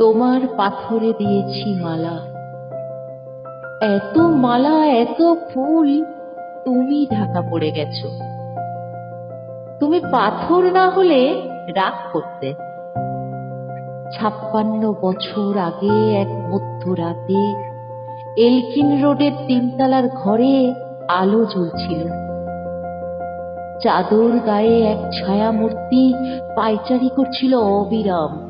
তোমার পাথরে দিয়েছি মালা। এত মালা, এত ফুল, তুমি ঢাকা পড়ে গেছো। তুমি পাথর না হলে রাগ করতে। ছাপ্পান্ন বছর আগে এক মধ্যরাতে এলকিন রোডের তিনতলার ঘরে আলো জ্বলছিল। চাদর গায়ে এক ছায়ামূর্তি পাইচারি করছিল অবিরাম।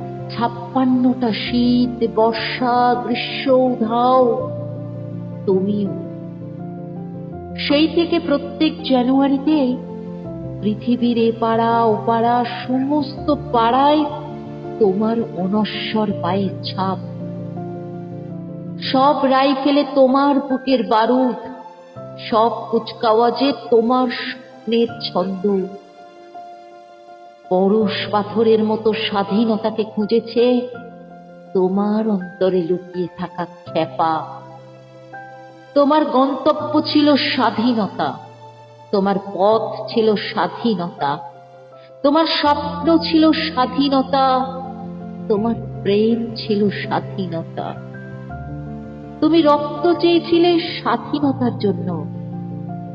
ছাপ্পান্নটা শীত, বর্ষা, গ্রীষ্ম, উধাও। তুমিও। সেই থেকে প্রত্যেক জানুয়ারিতে পৃথিবীর এ পাড়া, ও পাড়া, সমস্ত পাড়ায় তোমার অনশ্বর পায়ের ছাপ। সব রাইফেলে তোমার বুকের বারুদ, সব কুচকাওয়াজে তোমার স্বপ্নের ছন্দ। পরশ পাথরের মতো স্বাধীনতাকে খুঁজেছে তোমার অন্তরে লুকিয়ে থাকা খেপা তোমার গন্তব্য ছিল স্বাধীনতা। তোমার পথ ছিল স্বাধীনতা। তোমার স্বপ্ন ছিল স্বাধীনতা। তোমার প্রেম ছিল স্বাধীনতা। তুমি রক্ত চেয়েছিলে স্বাধীনতার জন্য।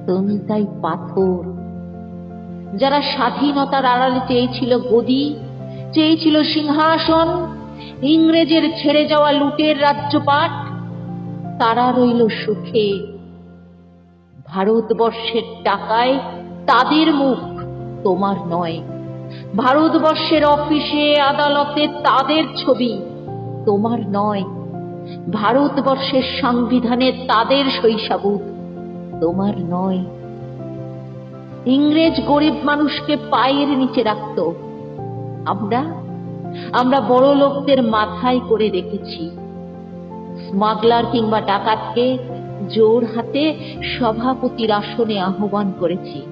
তুমি তাই পাথর যারা স্বাধীনতার আড়ালে চেয়েছিল গদি, চেয়েছিল সিংহাসন, ইংরেজের ছেড়ে যাওয়া লুটের রাজ্যপাট, তারা রইল সুখে। ভারতবর্ষের টাকায় তাদের মুখ তোমার নয়। ভারতবর্ষের অফিসে, আদালতে তাদের ছবি তোমার নয়। ভারতবর্ষের সংবিধানে তাদের শৈশাবুত তোমার নয়। ইংরেজ গরিব মানুষকে পায়ের নিচে রাখত। আমরা আমরা বড় লোকদের মাথায় করে রেখেছি। স্মাগলার কিংবা ডাকাতকে জোর হাতে সভাপতির আসনে আহ্বান করেছি।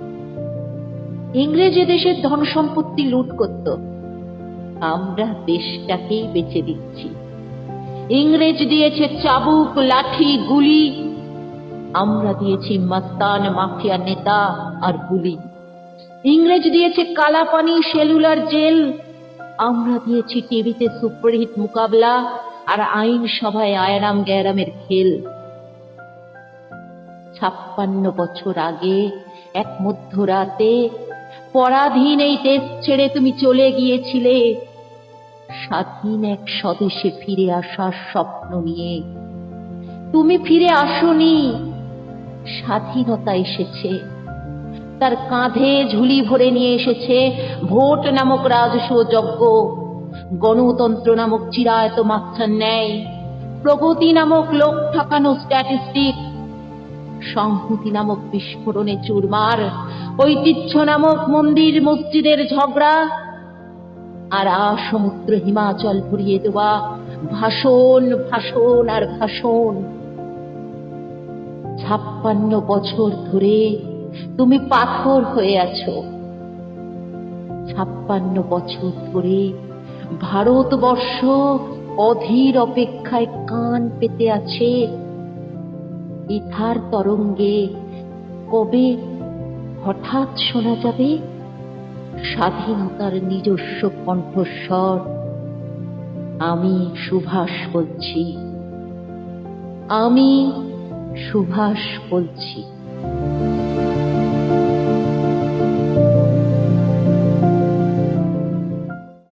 ইংরেজ দেশের ধন সম্পত্তি লুট করত। আমরা দেশটাকেই বেঁচে দিচ্ছি। ইংরেজ দিয়েছে চাবুক, লাঠি, গুলি আমরা দিয়েছি মাস্তান মাফিয়া নেতা আর গুলি ইংরেজ দিয়েছে কালাপানি, সেলুলার জেল। আমরা দিয়েছি টিভিতে সুপারহিট মোকাবলা আর আইন সভায় আয়রাম গ্যারামের খেল। ছাপ্পান্ন বছর আগে, এক মধ্যরাতে, পরাধীন এই দেশ ছেড়ে তুমি চলে গিয়েছিলে। স্বাধীন এক স্বদেশে ফিরে আসার স্বপ্ন নিয়ে। তুমি ফিরে আসনি। স্বাধীনতা এসেছে। তার কাঁধে ঝুলি ভরে নিয়ে এসেছে ভোট নামক রাজস্ব যজ্ঞ। গণতন্ত্র নামক চিরায়ত মাচ্ছার ন্যায়। প্রগতি নামক লোক ঠকানো স্ট্যাটিস্টিক সংহতি নামক বিস্ফোরণে চুরমার। ঐতিহ্য নামক মন্দির মসজিদের ঝগড়া। আর সমুদ্র হিমাচল ভরিয়ে দেওয়া। ভাষণ ভাষণ আর ভাষণ। ছাপ্পান্ন বছর ধরে তুমি পাথর হয়ে আছো। ছাপ্পান্ন বছর ধরে ভারতবর্ষ অধীর অপেক্ষায় কান পেতে আছে। ইথার তরঙ্গে কবে হঠাৎ শোনা যাবে? স্বাধীনতার নিজস্ব কণ্ঠস্বর। আমি সুভাষ বলছি। আমি সুভাষ বলছি।